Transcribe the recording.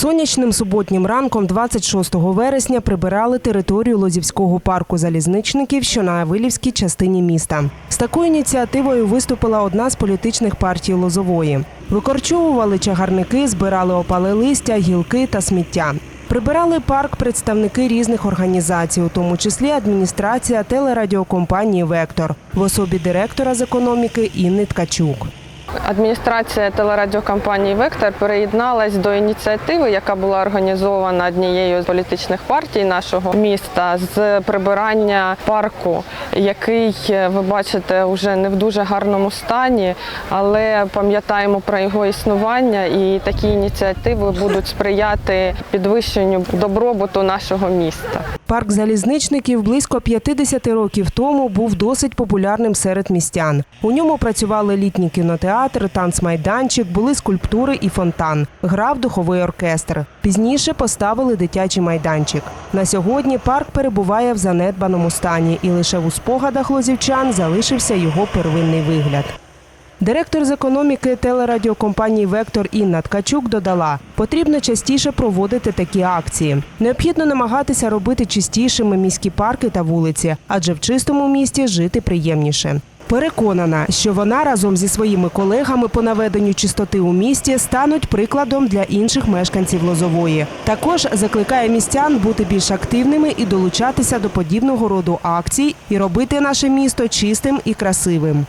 Сонячним суботнім ранком, 26 вересня, прибирали територію Лозівського парку залізничників, що на Авилівській частині міста. З такою ініціативою виступила одна з політичних партій Лозової. Викорчовували чагарники, збирали опале листя, гілки та сміття. Прибирали парк представники різних організацій, у тому числі адміністрація телерадіокомпанії Вектор в особі директора з економіки Інни Ткачук. Адміністрація телерадіокомпанії Вектор приєдналась до ініціативи, яка була організована однією з політичних партій нашого міста з прибирання парку, який ви бачите вже не в дуже гарному стані, але пам'ятаємо про його існування, і такі ініціативи будуть сприяти підвищенню добробуту нашого міста. Парк залізничників близько 50 років тому був досить популярним серед містян. У ньому працювали літній кінотеатр, танцмайданчик, були скульптури і фонтан. Грав духовий оркестр. Пізніше поставили дитячий майданчик. На сьогодні парк перебуває в занедбаному стані, і лише у спогадах лозівчан залишився його первинний вигляд. Директор з економіки телерадіокомпанії Вектор Інна Ткачук додала, потрібно частіше проводити такі акції. Необхідно намагатися робити чистішими міські парки та вулиці, адже в чистому місті жити приємніше. Переконана, що вона разом зі своїми колегами по наведенню чистоти у місті стануть прикладом для інших мешканців Лозової. Також закликає містян бути більш активними і долучатися до подібного роду акцій і робити наше місто чистим і красивим.